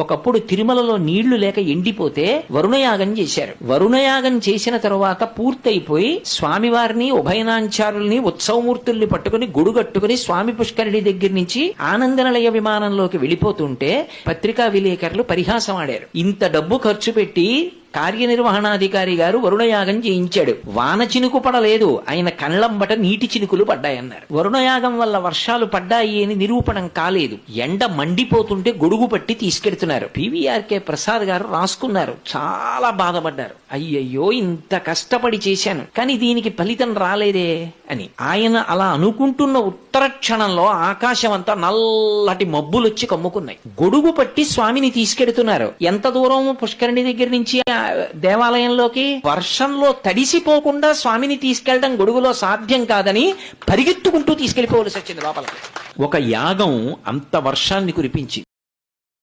ఒకప్పుడు తిరుమలలో నీళ్ళు లేక ఎండిపోతే వరుణయాగం చేశారు. వరుణయాగం చేసిన తరువాత పూర్తయిపోయి స్వామివారిని ఉభయనాంచారుల్ని ఉత్సవమూర్తుల్ని పట్టుకుని గొడుగట్టుకుని స్వామి పుష్కరిణి దగ్గర నుంచి ఆనందనిలయ విమానంలోకి వెళ్ళిపోతుంటే పత్రికా విలేకరులు పరిహాసం ఆడారు. ఇంత డబ్బు ఖర్చు పెట్టి కార్యనిర్వహణాధికారి గారు వరుణయాగం చేయించాడు. వాన చినుకు పడలేదు. ఆయన కళ్ళంబట నీటి చినుకులు పడ్డాయన్నారు. వరుణయాగం వల్ల వర్షాలు పడ్డాయి అని నిరూపణం కాలేదు. ఎండ మండిపోతుంటే గొడుగు పట్టి తీసుకెడుతున్నారు పివిఆర్కే ప్రసాద్ గారు రాసుకున్నారు. చాలా బాధపడ్డారు. అయ్యయ్యో ఇంత కష్టపడి చేశాను. కానీ దీనికి ఫలితం రాలేదే అని. ఆయన అలా అనుకుంటున్న ఉత్తర క్షణంలో ఆకాశం అంతా నల్లటి మబ్బులొచ్చి కమ్ముకున్నాయి. గొడుగు పట్టి స్వామిని తీసుకెడుతున్నారు. ఎంత దూరం పుష్కరిణి దగ్గర నుంచి దేవాలయంలోకి వర్షంలో తడిసిపోకుండా స్వామిని తీసుకెళ్ళడం గొడుగులో సాధ్యం కాదని పరిగెత్తుకుంటూ తీసుకెళ్ళిపోవలసి వచ్చింది లోపలికి ఒక యాగం అంత వర్షాన్ని కురిపించి